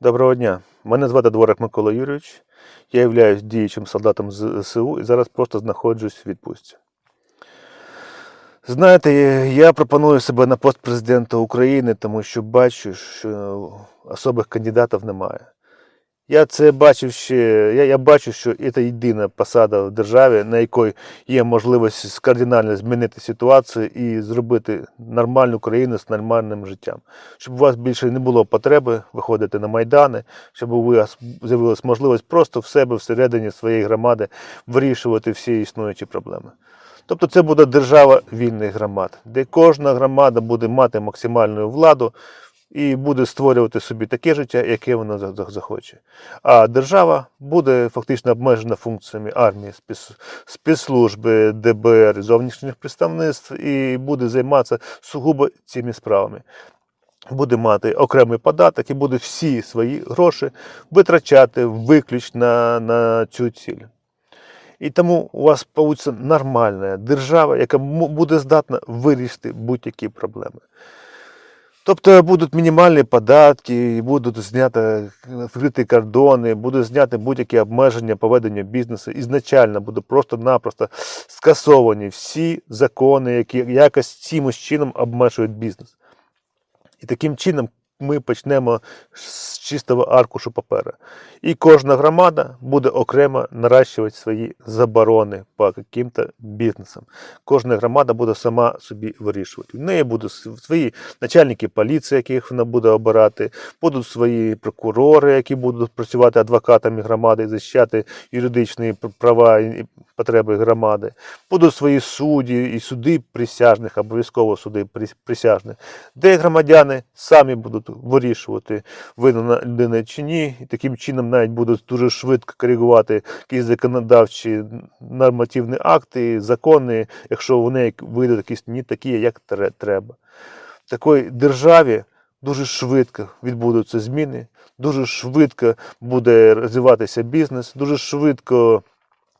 Доброго дня. Мене звати Дворик Микола Юрійович. Я являюсь діючим солдатом ЗСУ і зараз просто знаходжусь в відпустці. Знаєте, я пропоную себе на пост президента України, тому що бачу, що особих кандидатів немає. Я це бачив ще. Я, я бачу, що це єдина посада в державі, на якій є можливість кардинально змінити ситуацію і зробити нормальну країну з нормальним життям. Щоб у вас більше не було потреби виходити на майдани, щоб у вас з'явилася можливість просто в себе всередині своєї громади вирішувати всі існуючі проблеми. Тобто це буде держава вільних громад, де кожна громада буде мати максимальну владу і буде створювати собі таке життя, яке вона за- за- захоче. А держава буде фактично обмежена функціями армії, спецслужби, ДБР, зовнішніх представництв і буде займатися сугубо цими справами. Буде мати окремий податок і буде всі свої гроші витрачати виключно на, на цю ціль. І тому у вас вийде нормальна держава, яка буде здатна вирішити будь-які проблеми. Тобто будуть мінімальні податки, будуть зняти вкриті кордони, будуть зняти будь-які обмеження поведення бізнесу. Ізначально будуть просто-напросто скасовані всі закони, які якось цим чином обмежують бізнес. І таким чином ми почнемо з чистого аркушу папера. І кожна громада буде окремо наращувати свої заборони по яким-то бізнесам. Кожна громада буде сама собі вирішувати. В неї будуть свої начальники поліції, яких вона буде обирати, будуть свої прокурори, які будуть працювати адвокатами громади і захищати юридичні права і потреби громади. Будуть свої судді і суди присяжних, обов'язково суди присяжних, де громадяни самі будуть вирішувати, винна людина чи ні, і таким чином навіть будуть дуже швидко коригувати якісь законодавчі нормативні акти, закони, якщо вони вийдуть якісь не такі, як треба. В такій державі дуже швидко відбудуться зміни, дуже швидко буде розвиватися бізнес, дуже швидко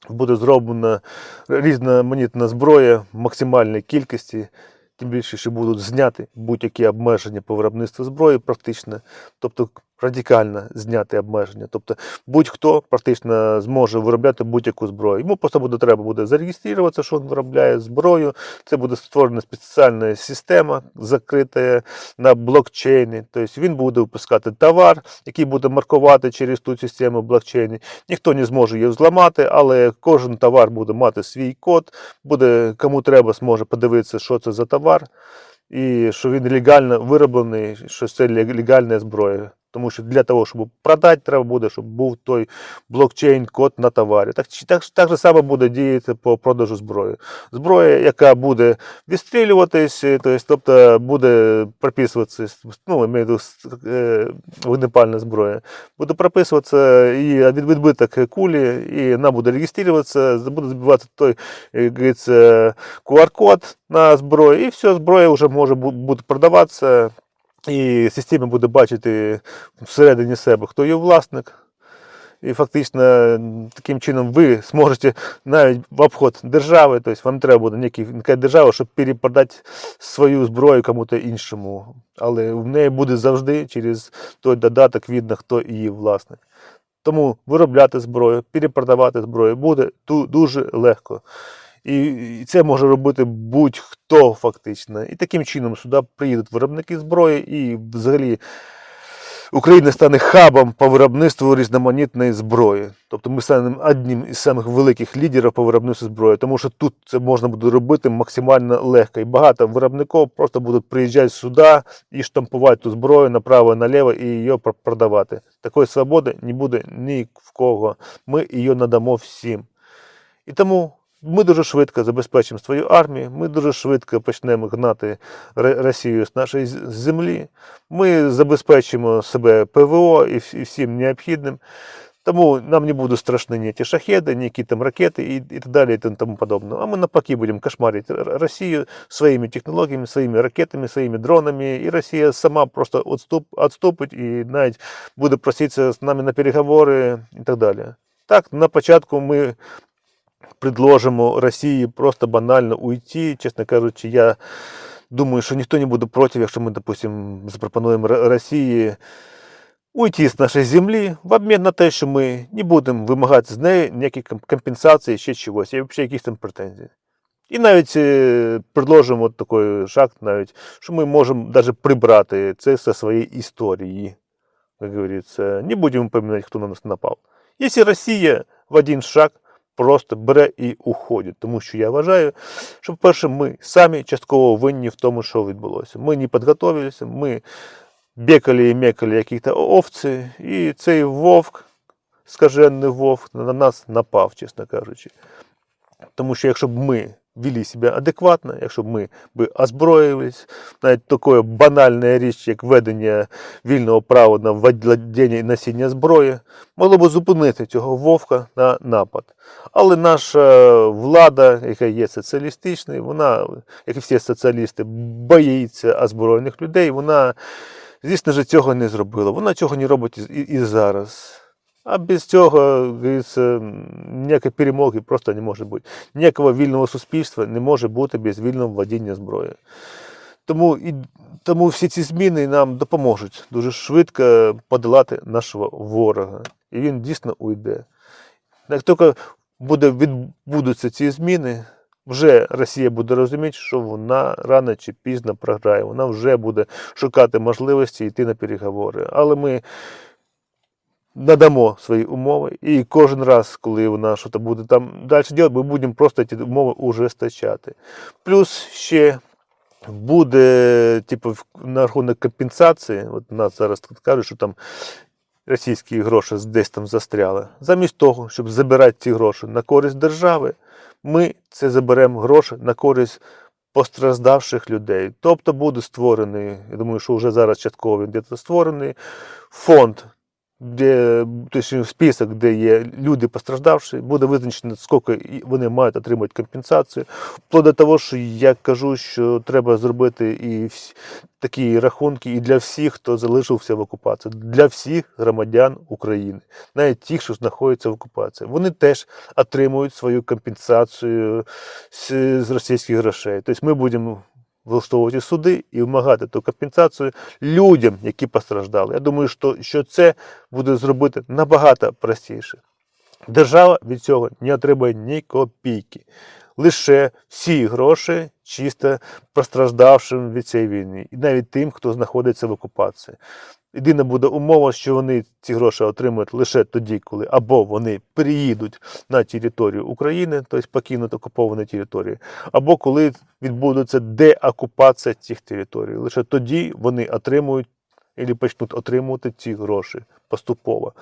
буде зроблена різноманітна зброя в максимальній кількості. Тим більше, що будуть зняти будь-які обмеження по виробництву зброї, практично, тобто радикально зняти обмеження. Тобто будь-хто практично зможе виробляти будь-яку зброю. Йому просто буде треба буде зареєструватися, що він виробляє зброю. Це буде створена спеціальна система, закрита на блокчейні. Тобто він буде випускати товар, який буде маркувати через ту систему блокчейні. Ніхто не зможе її зламати, але кожен товар буде мати свій код. Буде кому треба, зможе подивитися, що це за товар, і що він легально вироблений, що це лег- легальна зброя. Тому що для того, щоб продати, треба буде, щоб був той блокчейн-код на товарі. Так, так, так же само буде діяти по продажу зброї. Зброя, яка буде відстрілюватись, е, тобто буде прописуватися, ну, е, вогнепальна зброя, буде прописуватися і від- відбиток кулі, і вона буде реєструватися, буде збивати той, QR-код на зброю, і все, зброя вже може бути продаватися, і система буде бачити всередині себе, хто є власник. І фактично таким чином ви зможете навіть в обход держави, тобто вам треба буде ніякі- яка держава, щоб перепродати свою зброю кому-то іншому. Але в неї буде завжди через той додаток видно, хто її власник. Тому виробляти зброю, перепродавати зброю буде дуже легко. І і це може робити будь-хто фактично. І таким чином сюди приїдуть виробники зброї і взагалі Україна стане хабом по виробництву різноманітної зброї. Тобто ми станемо одним із самих великих лідерів по виробництву зброї, тому що тут це можна буде робити максимально легко. І багато виробників просто будуть приїжджати сюди і штампувати ту зброю направо наліво і її продавати. Такої свободи не буде ні в кого. Ми її надамо всім. І тому ми дуже швидко забезпечимо свою армію, ми дуже швидко почнемо гнати Росію з нашої землі. Ми забезпечимо себе ПВО і всім необхідним. Тому нам не будуть страшні ні ті шахеди, ні які там ракети і, і так далі, і тому подобне. А ми навпаки будемо кошмарити Росію своїми технологіями, своїми ракетами, своїми дронами, і Росія сама просто відступ, відступить і навіть буде проситися з нами на переговори і так далі. Так, на початку ми предложимо Росії просто банально уйти. Чесно кажучи, я думаю, що ніхто не буде проти, якщо ми, допустимо, запропонуємо Росії уйти з нашої землі в обмін на те, що ми не будемо вимагати з неї ніяких ком- компенсацій, ще чогось, і взагалі якісь там претензій. І навіть е, предложимо такий шаг, навіть, що ми можемо навіть прибрати це зі своєї історії. Як говориться, не будемо пам'ятати, хто на нас напав. Якщо Росія в один шаг просто бере і уходить, тому що я вважаю, що, по-перше, ми самі частково винні в тому, що відбулося. Ми не підготовилися, ми бекали і мекали якісь овці, і цей вовк, скажений вовк, на нас напав, чесно кажучи. Тому що якщо б ми вели себе адекватно, якщо ми би озброїлись, навіть така банальна річ, як ведення вільного права на владіння і носіння зброї, могло б зупинити цього вовка на напад. Але наша влада, яка є соціалістичною, вона, як і всі соціалісти, боїться озброєних людей. Вона, звісно ж, цього не зробила. Вона цього не робить і, і зараз. А без цього, говориться, ніякої перемоги просто не може бути. Ніякого вільного суспільства не може бути без вільного владіння зброєю. Тому, і, тому всі ці зміни нам допоможуть дуже швидко подолати нашого ворога. І він дійсно уйде. Як тільки буде, відбудуться ці зміни, вже Росія буде розуміти, що вона рано чи пізно програє. Вона вже буде шукати можливості йти на переговори. Але ми надамо свої умови, і кожен раз, коли вона щось буде там далі робити, ми будемо просто ці умови ужесточати. Плюс ще буде, типу, на рахунок компенсації, от нас зараз кажуть, що там російські гроші десь там застряли. Замість того, щоб забирати ці гроші на користь держави, ми це заберемо гроші на користь постраждавших людей. Тобто буде створений, я думаю, що вже зараз частково він десь створений фонд, де точніше, список, де є люди постраждавші, буде визначено, скільки вони мають отримати компенсацію. Вплоть до того, що я кажу, що треба зробити і такі рахунки і для всіх, хто залишився в окупації, для всіх громадян України, навіть тих, що знаходяться в окупації. Вони теж отримують свою компенсацію з російських грошей. Тобто ми будемо влаштовувати суди і вимагати ту компенсацію людям, які постраждали. Я думаю, що, це буде зробити набагато простіше. Держава від цього не отримає ні копійки. Лише всі гроші чисто постраждавшим від цієї війни, і навіть тим, хто знаходиться в окупації. Єдина буде умова, що вони ці гроші отримують лише тоді, коли або вони переїдуть на територію України, тобто покинуть окуповані території, або коли відбудеться деокупація цих територій. Лише тоді вони отримують або почнуть отримувати ці гроші поступово.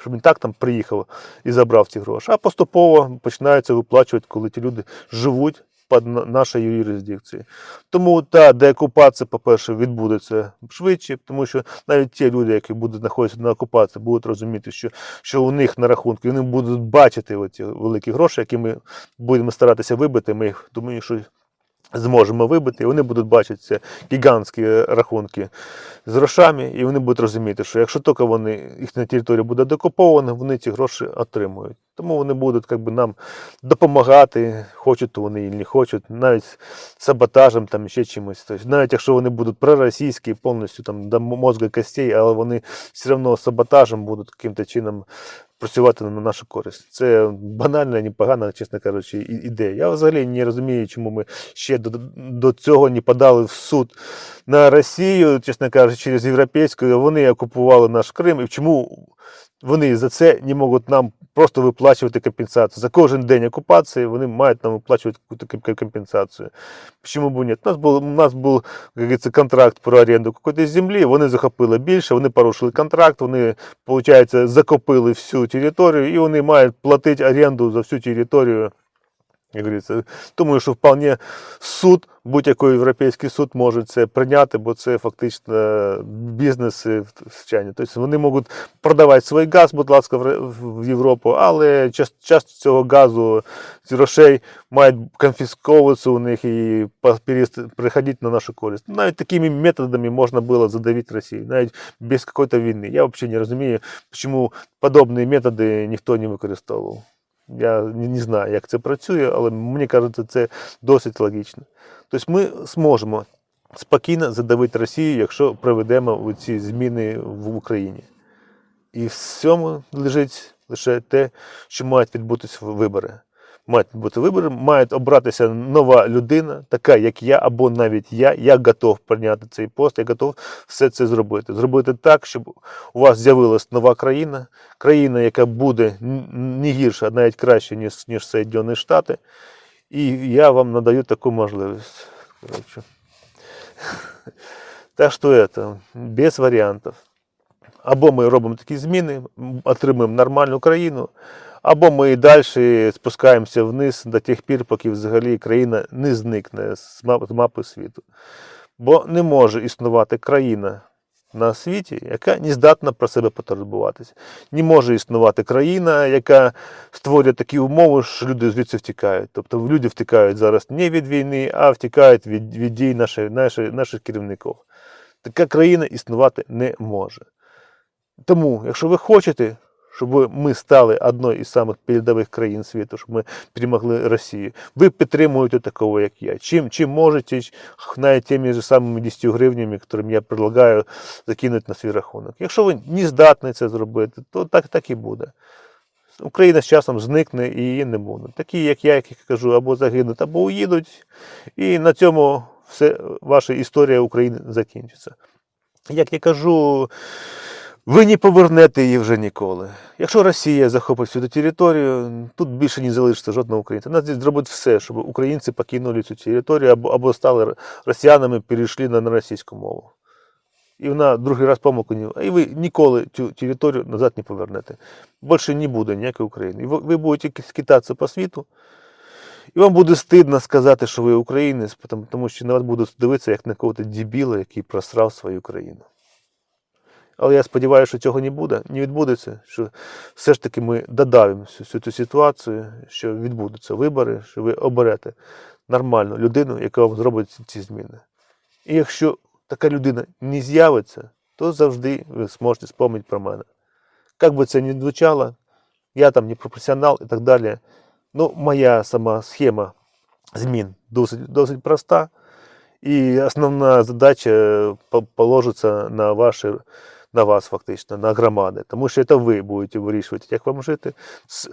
Щоб він так там приїхав і забрав ці гроші. А поступово починаються виплачувати, коли ті люди живуть під на- нашою юрисдикцією. Тому та деокупація, по-перше, відбудеться швидше, тому що навіть ті люди, які будуть знаходитися на окупації, будуть розуміти, що, що у них на рахунку, вони будуть бачити оці великі гроші, які ми будемо старатися вибити. Ми їх думаю, що зможемо вибити, і вони будуть бачити ці гігантські рахунки з грошами, і вони будуть розуміти, що якщо тільки вони, їхня територія буде докупована, вони ці гроші отримують. Тому вони будуть би, нам допомагати, хочуть вони і не хочуть, навіть саботажем, там ще чимось. Тобто, навіть якщо вони будуть проросійські, повністю там до мозга костей, але вони все одно саботажем будуть яким-то чином працювати на нашу користь. Це банальна, непогана, чесно кажучи, ідея. Я взагалі не розумію, чому ми ще до, до цього не подали в суд на Росію, чесно кажучи, через європейську. Вони окупували наш Крим. І чому вони за це не можуть нам просто виплачувати компенсацію? За кожен день окупації вони мають нам виплачувати компенсацію. Чому б ні? У нас був, у нас був як говориться, контракт про оренду якоїсь землі, вони захопили більше, вони порушили контракт, вони, виходить, закопили всю територію, і вони мають платити оренду за всю територію. Як говориться, думаю, що вполне суд, будь-який європейський суд може це прийняти, бо це фактично бізнес е, вчання. Тобто вони можуть продавати свій газ, будь ласка, в Європу, але час, часто цього газу з грошей мають конфісковуватися у них і приходити на нашу користь. Навіть такими методами можна було задавити Росію, навіть без якоїсь війни. Я взагалі не розумію, чому подобні методи ніхто не використовував. Я не, знаю, як це працює, але мені кажуть, це досить логічно. Тобто ми зможемо спокійно задавити Росію, якщо проведемо ці зміни в Україні. І в цьому лежить лише те, що мають відбутися вибори. Мають бути вибори, має обратися нова людина, така як я, або навіть я. Я готов прийняти цей пост, я готов все це зробити. Зробити так, щоб у вас з'явилась нова країна, країна, яка буде не гірша, а навіть краще, ніж, ніж Соєднані Штати. І я вам надаю таку можливість. Коротше. Так що это, без варіантів. Або ми робимо такі зміни, отримуємо нормальну країну, або ми і далі спускаємося вниз до тих пір, поки взагалі країна не зникне з мапи світу. Бо не може існувати країна на світі, яка не здатна про себе потурбуватися. Не може існувати країна, яка створює такі умови, що люди звідси втікають. Тобто люди втікають зараз не від війни, а втікають від, від дій наших, наших, наших керівників. Така країна існувати не може. Тому, якщо ви хочете, щоб ми стали одною із самих передових країн світу, щоб ми перемогли Росію, ви підтримуєте такого, як я. Чим, чим можете, навіть тими ж самими 10 гривнями, якими я предлагаю закинути на свій рахунок. Якщо ви не здатні це зробити, то так, так і буде. Україна з часом зникне і її не буде. Такі, як я, як я кажу, або загинуть, або уїдуть, і на цьому все, ваша історія України закінчиться. Як я кажу, ви не повернете її вже ніколи. Якщо Росія захопить всю територію, тут більше не залишиться жодного українця. Вона зробить все, щоб українці покинули цю територію або, або стали росіянами, перейшли на, на російську мову. І вона другий раз помилку не. І ви ніколи цю територію назад не повернете. Більше не буде ніякої України. І ви, ви будете скитатися по світу, і вам буде стидно сказати, що ви українець, тому що на вас будуть дивитися як на кого-то дебіла, який просрав свою країну. Але я сподіваюся, що цього не буде, не відбудеться, що все ж таки ми додавимо всю, цю ситуацію, що відбудуться вибори, що ви оберете нормальну людину, яка вам зробить ці- зміни. І якщо така людина не з'явиться, то завжди ви зможете спомнити про мене. Як би це не звучало, я там не професіонал і так далі. Ну, моя сама схема змін досить, досить проста. І основна задача положиться на ваші, на вас фактично, на громади. Тому що це ви будете вирішувати, як вам жити.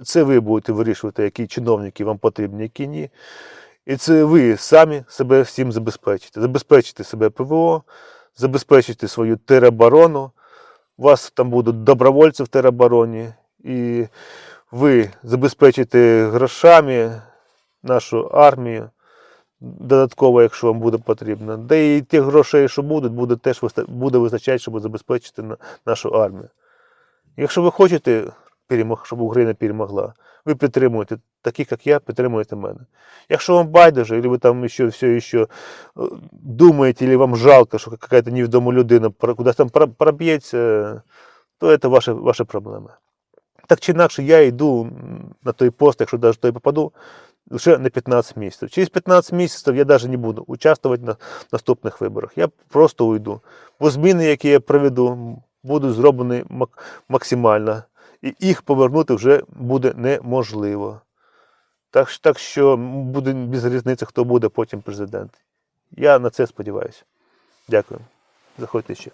Це ви будете вирішувати, які чиновники вам потрібні, які ні. І це ви самі себе всім забезпечите. Забезпечите себе ПВО, забезпечите свою тероборону. У вас там будуть добровольці в теробороні, і ви забезпечите грошами нашу армію додатково, якщо вам буде потрібно. Да і тих грошей, що будуть, буде теж буде вистачати, щоб забезпечити нашу армію. Якщо ви хочете, щоб Україна перемогла, ви підтримуєте таких, як я, підтримуєте мене. Якщо вам байдуже, або ви там ще все ще е, думаєте, або вам жалко, що якась невідома людина кудись там проб'ється, то це ваші, ваші проблеми. Так чи інакше, я йду на той пост, якщо навіть той попаду, лише на 15 місяців. Через 15 місяців я навіть не буду участвувати на наступних виборах. Я просто уйду. Бо зміни, які я проведу, будуть зроблені мак- максимально. І їх повернути вже буде неможливо. Так, так що буде без різниці, хто буде потім президент. Я на це сподіваюся. Дякую. Заходьте ще.